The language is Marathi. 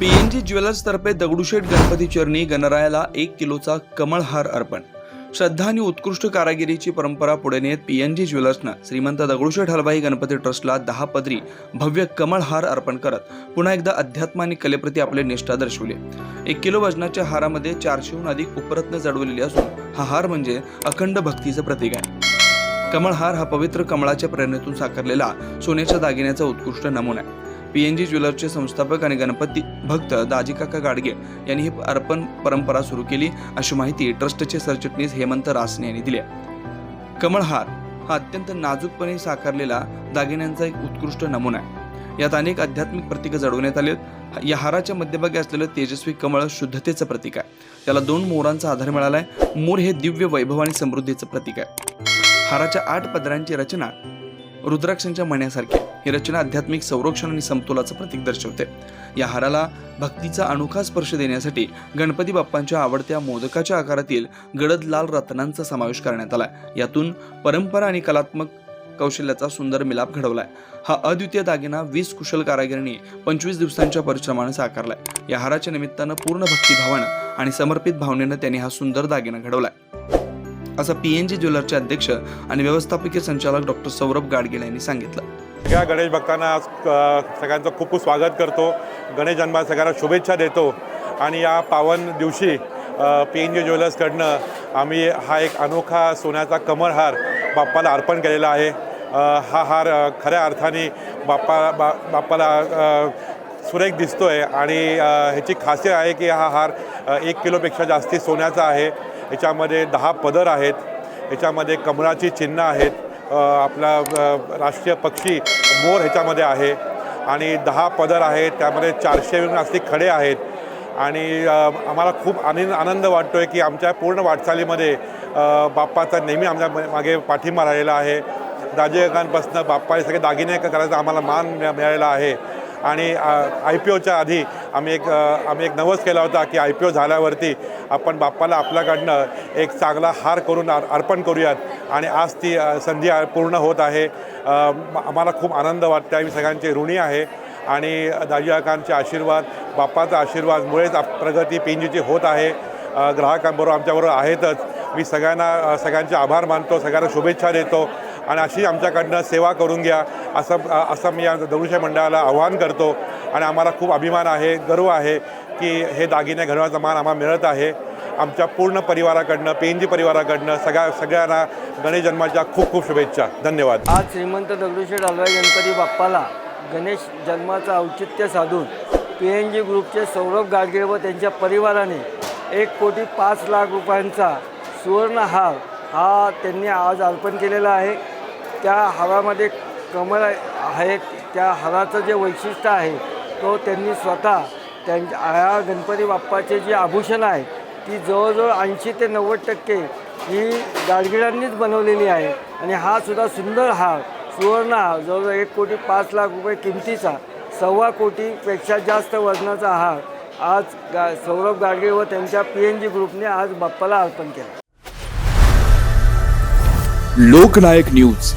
पीएनजी ज्वेलर्सतर्फे दगडूशेठ गणपती चरणी गणरायाला एक किलोचा कमळहार अर्पण. श्रद्धा आणि उत्कृष्ट कारागिरीची परंपरा पुढे नेत पीएनजी ज्वेलर्सनं श्रीमंत दगडूशेठ हलवाई गणपती ट्रस्टला दहा पदरी भव्य कमळहार अर्पण करत पुन्हा एकदा अध्यात्म आणि कलेप्रती आपले निष्ठा दर्शवली. एक किलो वजनाच्या हारामध्ये चारशेहून अधिक उपरत्न जडवलेली असून हा हार म्हणजे अखंड भक्तीचं प्रतीक आहे. कमळहार हा पवित्र कमळाच्या प्रेरणेतून साकारलेला सोन्याच्या दागिन्याचा उत्कृष्ट नमुना आहे. पीएनजी ज्वेलर्सचे संस्थापक आणि गणपती भक्त दाजीकाका गाडगे यांनी ही अर्पण परंपरा सुरू केली अशी माहिती ट्रस्टचे सरचिटणीस हेमंत रासने यांनी दिली कमळहार हा अत्यंत नाजूकपणे साकारलेला दागिन्यांचा एक उत्कृष्ट नमुना आहे. यात अनेक आध्यात्मिक प्रतीकं जडवण्यात आली आहेत. या हाराच्या मध्यभागी असलेलं तेजस्वी कमळ शुद्धतेचं प्रतीक आहे. त्याला दोन मोरांचा आधार मिळाला आहे. मोर हे दिव्य वैभव आणि समृद्धीचं प्रतीक आहे. हाराच्या आठ पदरांची रचना रुद्राक्षांच्या मण्यासारखी. ही रचना आध्यात्मिक संरक्षण आणि समतोलाचं प्रतीक दर्शवते. या हाराला भक्तीचा अनोखा स्पर्श देण्यासाठी गणपती बाप्पांच्या आवडत्या मोदकाच्या आकारातील गडद लाल रत्नांचा समावेश करण्यात आला यातून परंपरा आणि कलात्मक कौशल्याचा सुंदर मिलाप घडवलाय. हा अद्वितीय दागिना वीस कुशल कारागिरांनी पंचवीस दिवसांच्या परिश्रमाने साकारलाय. या हाराच्या निमित्तानं पूर्ण भक्तिभावानं आणि समर्पित भावनेनं त्यांनी हा सुंदर दागिना घडवलाय. असं पी एन जी ज्वेलरचे अध्यक्ष आणि व्यवस्थापकीय संचालक डॉक्टर सौरभ गाडगीळ यांनी सांगितलं. सगळ्या गणेश भक्तांना आज सगळ्यांचं खूप खूप स्वागत करतो. गणेश जन्मात सगळ्यांना शुभेच्छा देतो. आणि या पावन दिवशी पी एन जी ज्वेलर्सकडनं आम्ही हा एक अनोखा सोन्याचा कमरहार बाप्पाला अर्पण केलेला आहे. हा हार खऱ्या अर्थाने बाप्पा बा बाप्पाला सुरेख दिसतो आहे आणि ह्याची खासियत आहे की हा हार एक किलोपेक्षा जास्ती सोन्याचा आहे. याच्यामध्ये दहा पदर आहेत. याच्यामध्ये कमळाची चिन्ह आहेत. आपला राष्ट्रीय पक्षी मोर ह्याच्यामध्ये आहे. आणि दहा पदर आहेत. त्यामध्ये चारशे असे खडे आहेत. आणि आम्हाला खूप आनंद आनंद वाटतो आहे की आमच्या पूर्ण वाटचालीमध्ये बाप्पाचा नेहमी आमच्या मागे पाठिंबा राहिलेला आहे. दाजेकांपासून बाप्पा सगळे दागिने करायचा आम्हाला मान मिळालेला आहे. आणि आय पी ओच्या आधी आम्ही एक आम्ही एक नवस केला होता की आय पी ओ झाल्यावरती आपण बाप्पाला आपल्याकडनं एक चांगला हार करून अर- अर्पण करूयात. आणि आज ती संधी पूर्ण होत आहे. आम्हाला खूप आनंद वाटते आम्ही सगळ्यांचे ऋणी आहे. आणि दाजीकांचे आशीर्वाद बाप्पाचा आशीर्वादमुळेच प्रगती पेंजीची होत आहे. ग्राहकांबरोबर आमच्याबरोबर आहेतच. मी सगळ्यांना सगळ्यांचे आभार मानतो. सगळ्यांना शुभेच्छा देतो. आणि अशी आमच्याकडनं सेवा करून घ्या. असं असं मी या दगडूशेठ मंडळाला आव्हान करतो. आणि आम्हाला खूप अभिमान आहे गर्व आहे की हे दागिने घडवण्याचा मान आम्हाला मिळत आहे. आमच्या पूर्ण परिवाराकडनं पेंजी परिवाराकडनं सगळ्या सगळ्यांना गणेश जन्माच्या खूप खूप शुभेच्छा. धन्यवाद. आज श्रीमंत दगडूशेठ हलवाई गणपती बाप्पाला गणेश जन्माचं औचित्य साधून पी एन जी ग्रुपचे सौरभ गाडगे व त्यांच्या परिवाराने एक कोटी पाच लाख रुपयांचा सुवर्णहार हा त्यांनी आज अर्पण केलेला आहे. त्या हारामध्ये कमळ आहेत त्या हाराचं जे वैशिष्ट्य आहे तो त्यांनी स्वतः त्यांच्या ह्या गणपती बाप्पाचे जे आभूषणं आहेत ती जवळजवळ ऐंशी ते नव्वद टक्के ही गाडगिळांनीच बनवलेली आहे. आणि हा सुद्धा सुंदर हार सुवर्ण हार जवळजवळ एक कोटी पाच लाख रुपये किमतीचा सव्वा कोटीपेक्षा जास्त वजनाचा हार आज गा सौरभ गाडगे व त्यांच्या पी एन जी ग्रुपने आज बाप्पाला अर्पण केला. लोकनायक न्यूज.